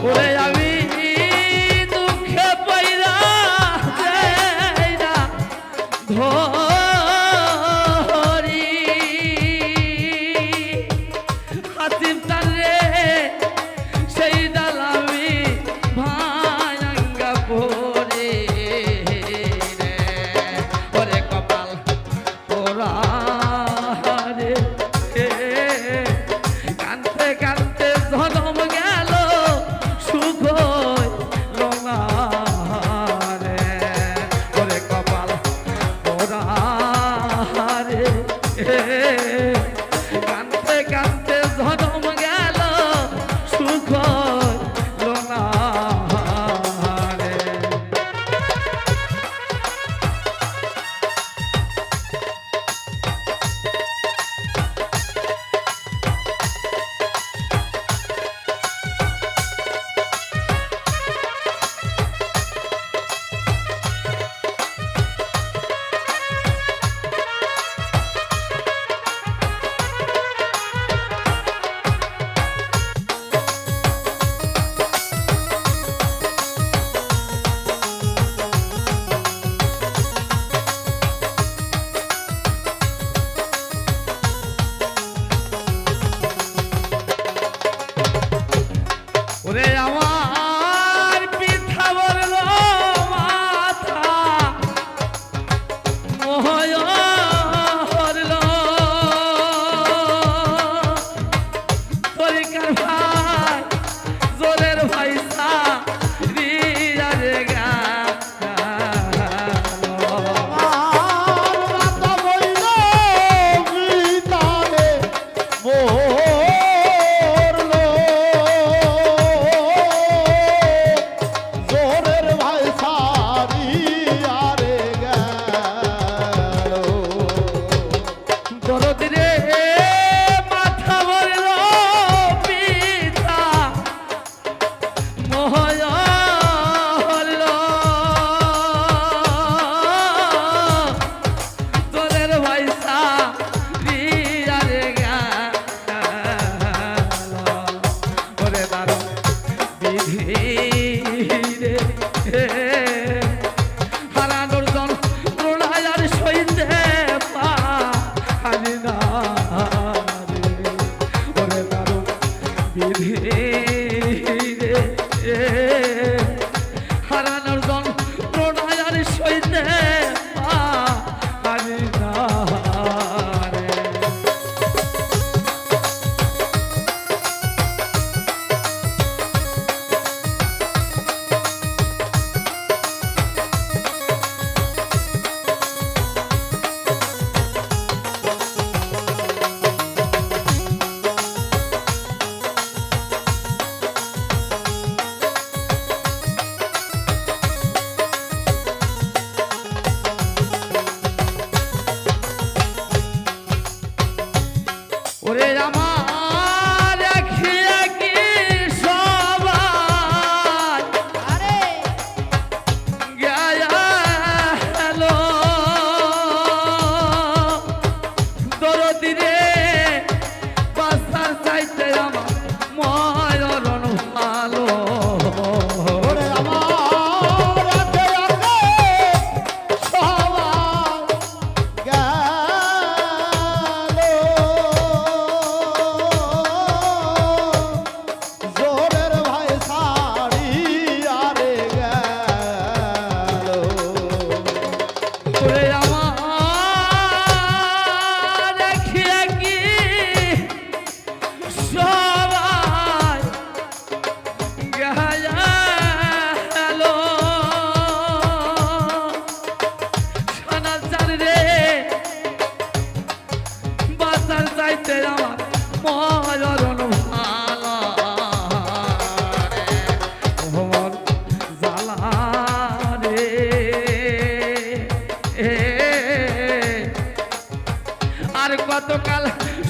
ওরে আমি দুঃখে Yeah.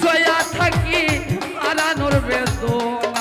জয়া থাকি আরানোর বেদন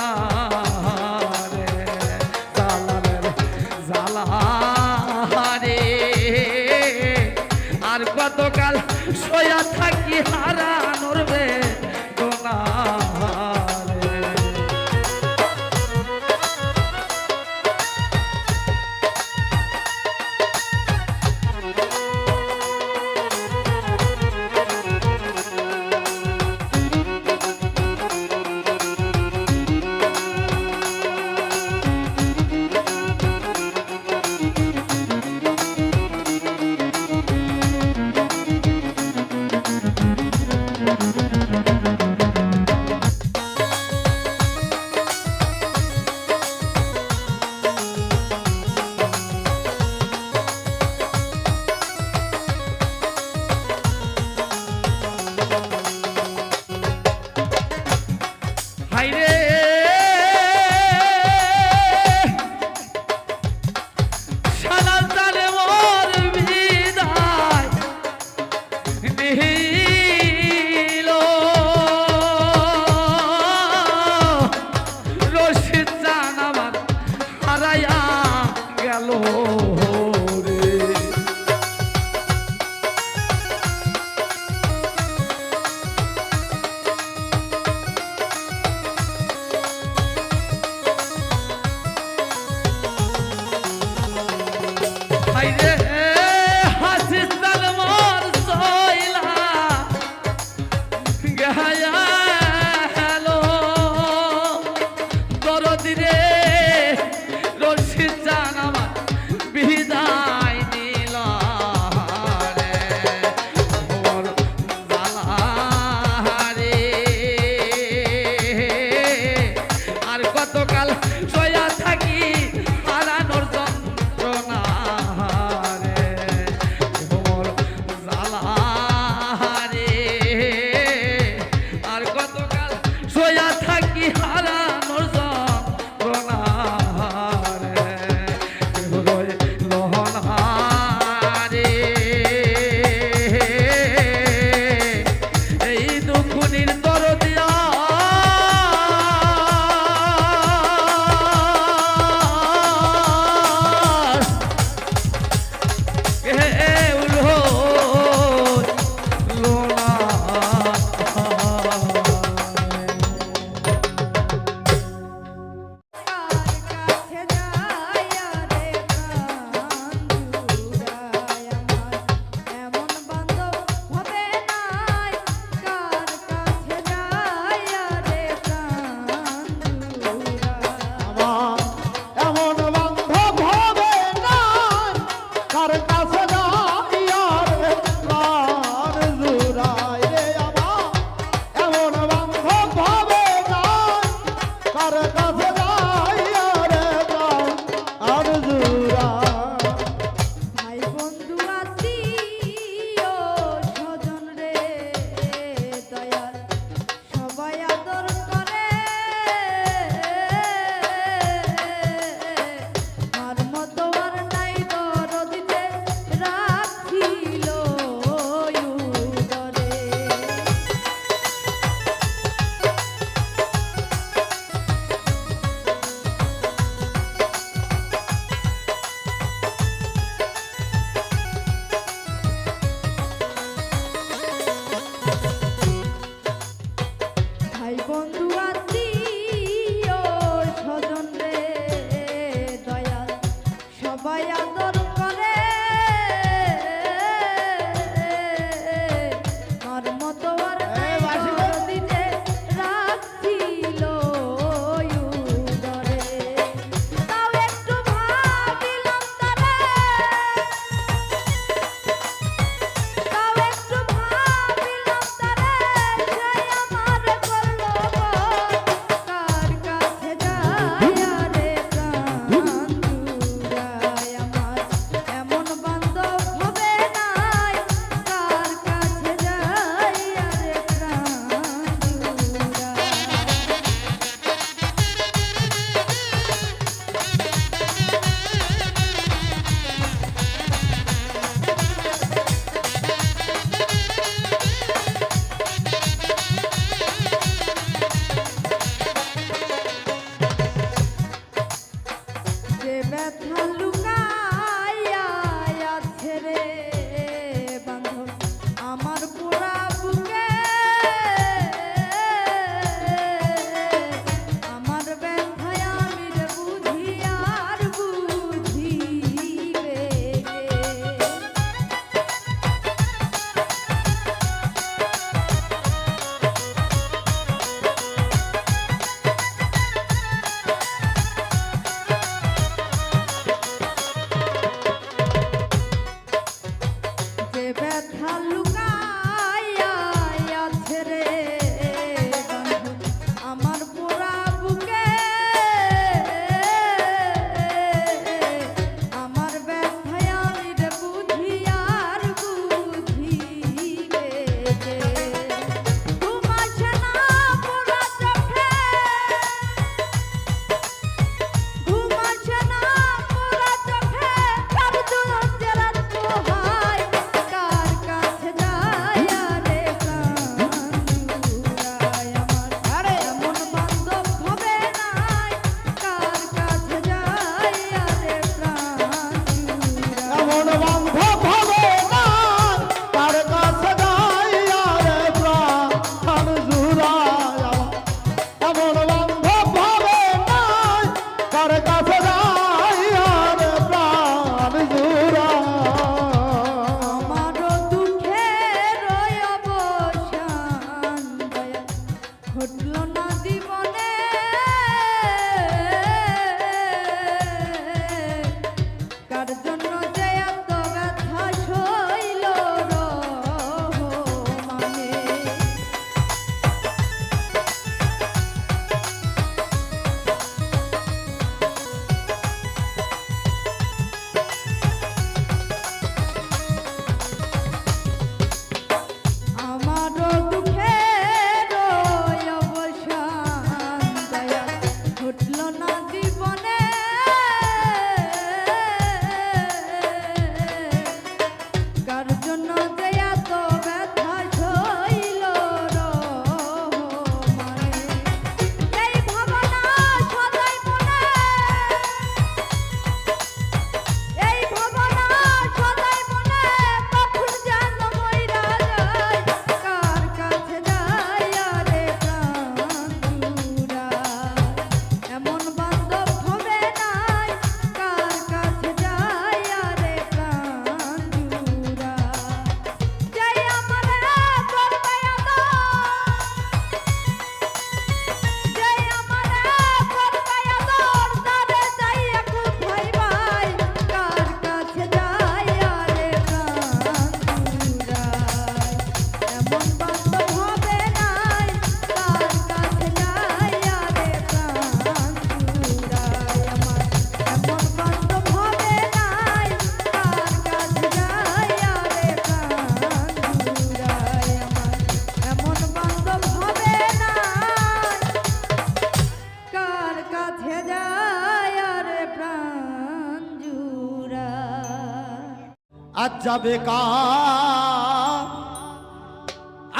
যাবে কা?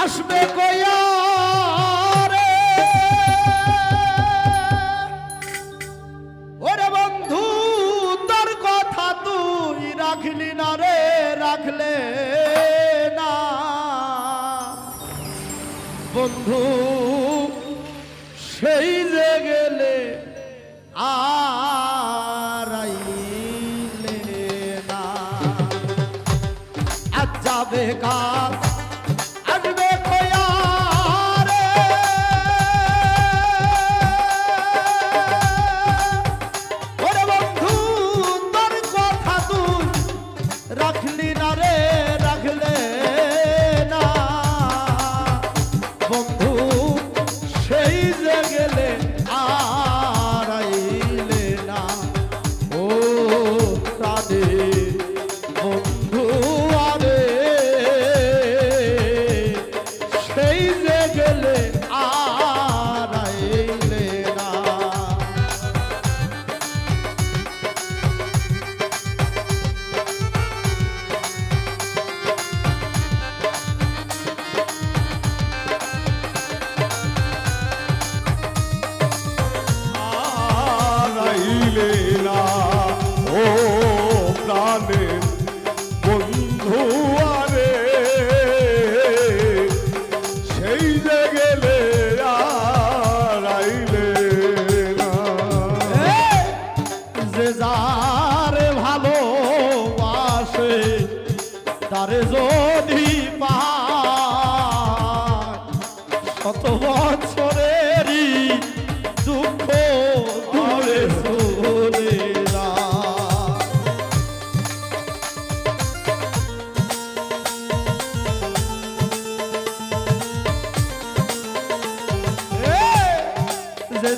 আসবে কয়া ওরে বন্ধু, তোর কথা তুই রাখলি না রে, রাখলে না। বন্ধু পাইলে না।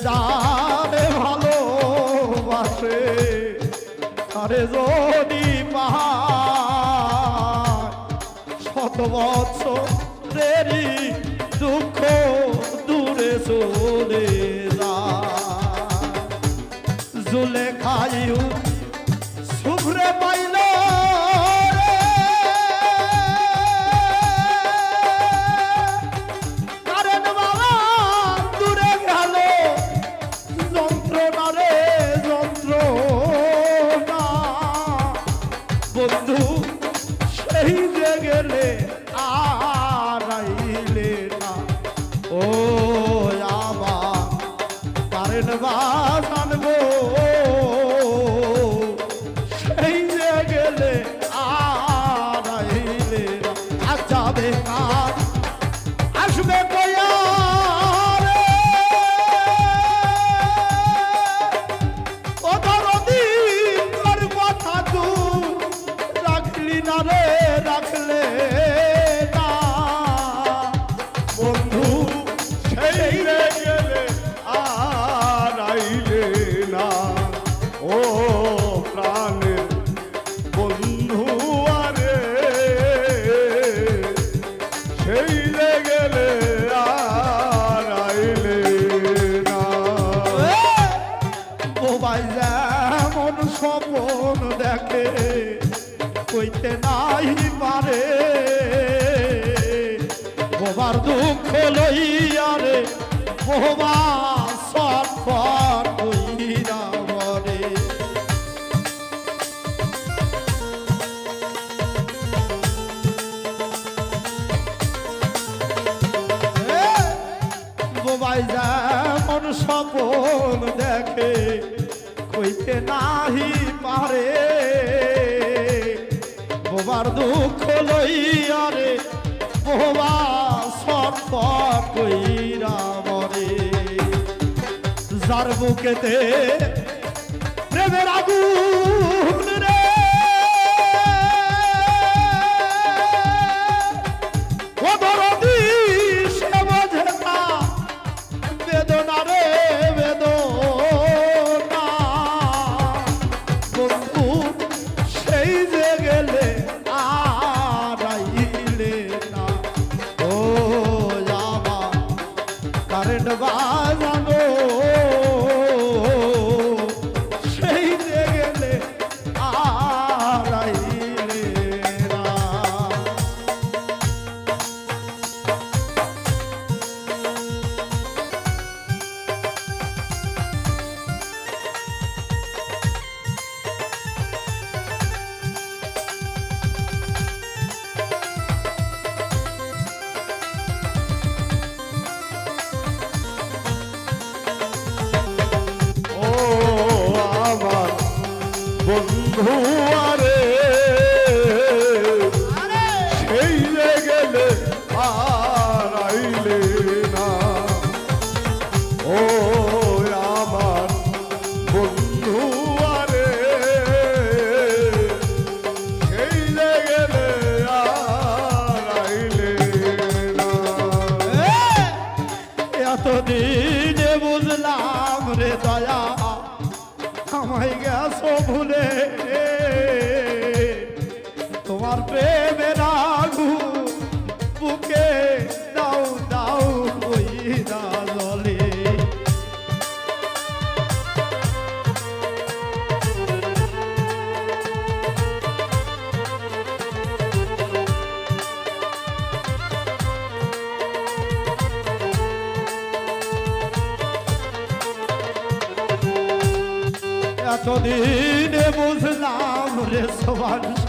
জানে ভালোবাসে। আরে যদি পাহা শত বছর মোহবা সফর কইরা মরে বোবাই যেমন সপন দেখে, কইতে নাহি পারে। বোবার দুঃখ লইয়া রে, বোবা সফর কইরা যার বুকেতে বন্ধু প্রেমের আগু বুকে দাও দাও ওই জলে এতদিনে বুঝলাম রে সবানসা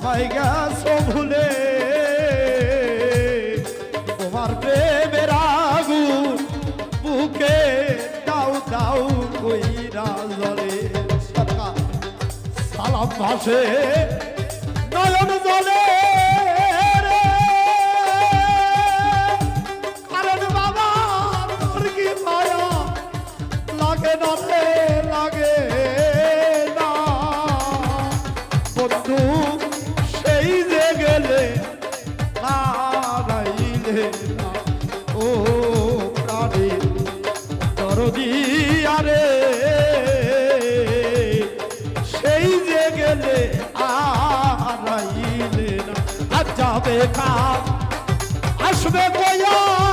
আমায় গেছো ভুলে। তোমার প্রেমের আগু বুকে দাও দাও কইরা জলে। সালাম ভাসে, নয়ন জলে। কাজ আসবে কয়া